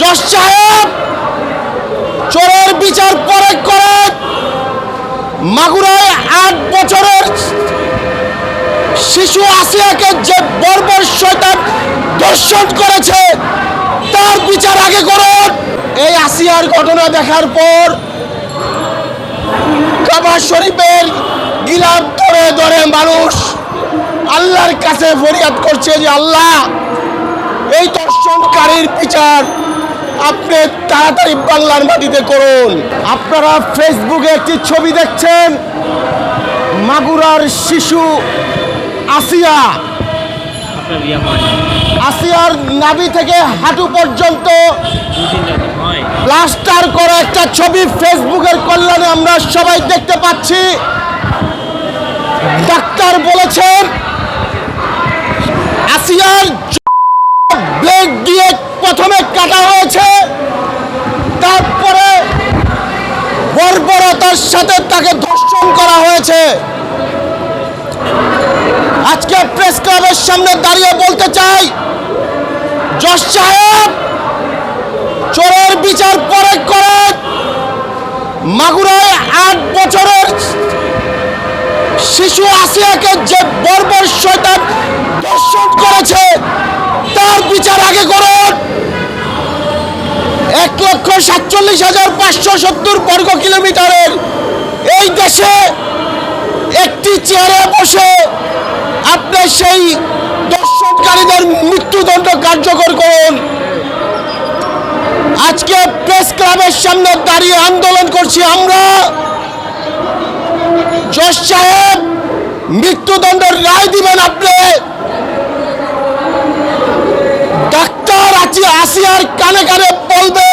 জজ সাহেব, চোরের বিচার পরে করে মাগুরায় আট বছরের শিশু আসিয়াকে যে বর্বর শয়তান দর্শন করেছে, তার বিচার আগে করুন। এই আসিয়ার ঘটনা দেখার পর কাবা শরীফের গিলাপ ধরে ধরে মানুষ আল্লাহর কাছে ফরিয়াদ করছে যে আল্লাহ, এই দর্শনকারীর বিচার আপনি তাড়াতাড়ি বাংলার মাটিতে করুন। আপনারা ফেসবুকে একটি ছবি দেখছেন, মাগুরার শিশু আসিয়া। আসিয়ার নাভি থেকে হাঁটু পর্যন্ত প্লাস্টার করা একটা ছবি ফেসবুকের কল্যাণে আমরা সবাই দেখতে পাচ্ছি। ডাক্তার বলেছেন বর্বরতার সাথে তাকে ধর্ষণ করা হয়েছে। আজকে প্রেস ক্লাবের সামনে দাঁড়িয়ে বলতে চাই, জজ সাহেব, চোরের বিচার পরে করেন। মাগুরায় আট বছরের শিশু আসিয়াকে যে বর্বর শয়তান দর্শন করেছে, তার বিচার আগে করুন। এক লক্ষ সাতচল্লিশ হাজার পাঁচশো সত্তর বর্গ কিলোমিটারের এই দেশে একটি চেয়ারে বসে আপনি সেই দর্শনকারীদের মৃত্যুদণ্ড কার্যকর করুন। আজকে প্রেস ক্লাবের সামনে দাঁড়িয়ে আন্দোলন করছি আমরা। জজ সাহেব, মৃত্যুদণ্ডের রায় দিবেন আপনি। ডাক্তার আছে, আসিয়ার কানে কানে বলবে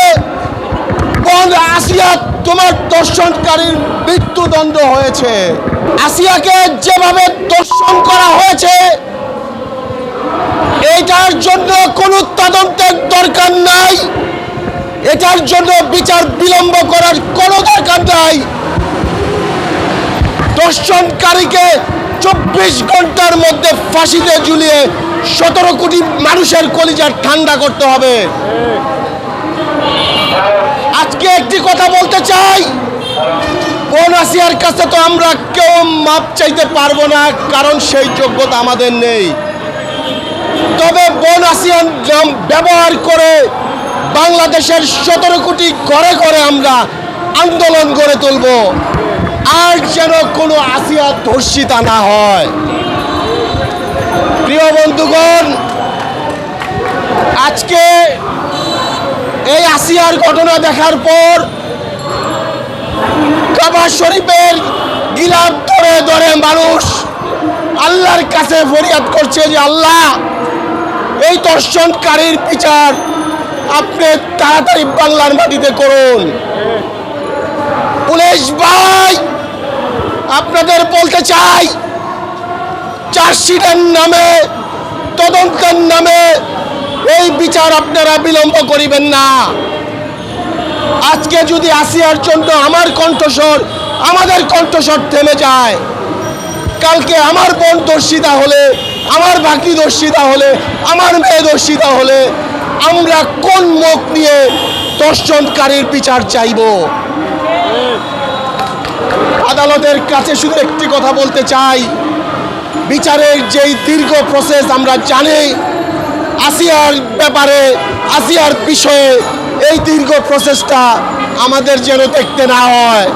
আসিয়া তোমার দর্শনকারীর মৃত্যুদণ্ড হয়েছে। আসিয়াকে যেভাবে দর্শন করা হয়েছে এটার জন্য কোনো তদন্তের দরকার নাই। এটার জন্য বিচার বিলম্ব করার কোনো দরকার নাই। দর্শনকারীকে চব্বিশ ঘণ্টার মধ্যে ফাঁসিতে ঝুলিয়ে সতেরো কোটি মানুষের কলিজার ঠান্ডা করতে হবে। আজকে একটি কথা বলতে চাই। কোন কাছে তো আমরা কেউ মাপ চাইতে পারব না, কারণ সেই যোগ্যতা আমাদের নেই। তবে বন আসিয়ান নাম ব্যবহার করে বাংলাদেশের সতেরো কোটি ঘরে ঘরে আমরা আন্দোলন গড়ে তুলব। আর যেন কোনো আসিয়া ধর্ষিতা না হয়। প্রিয় বন্ধুগণ, আজকে এই আসিয়ার ঘটনা দেখার পর কাবা শরীফের গিলাপ ধরে ধরে মানুষ আল্লাহর কাছে ফরিয়াদ করছে যে, আল্লাহ এই দর্শনকারীর বিচার আপনি তাড়াতাড়ি বাংলার মাটিতে করুন। পুলিশ ভাই, আপনাদের বলতে চাই, চার্জশিটের নামে, তদন্তের নামে এই বিচার আপনারা বিলম্ব করিবেন না। আজকে যদি আসিয়ার জন্য আমার কণ্ঠস্বর, আমাদের কণ্ঠস্বর থেমে যায়। কালকে আমার বোন দর্শিতা হলে আমার বাকি দর্শিতা হলে আমার মেয়ে দর্শিতা হলে আমরা কোন মুখ নিয়ে দর্শনকারীর বিচার চাইব? আদালতের কাছে শুধু একটি কথা বলতে চাই। বিচারের যেই দীর্ঘ প্রসেস আমরা জানি, আসিয়ার ব্যাপারে, আসিয়ার বিষয়ে এই দীর্ঘ প্রসেসটা আমাদের যেন দেখতে না হয়।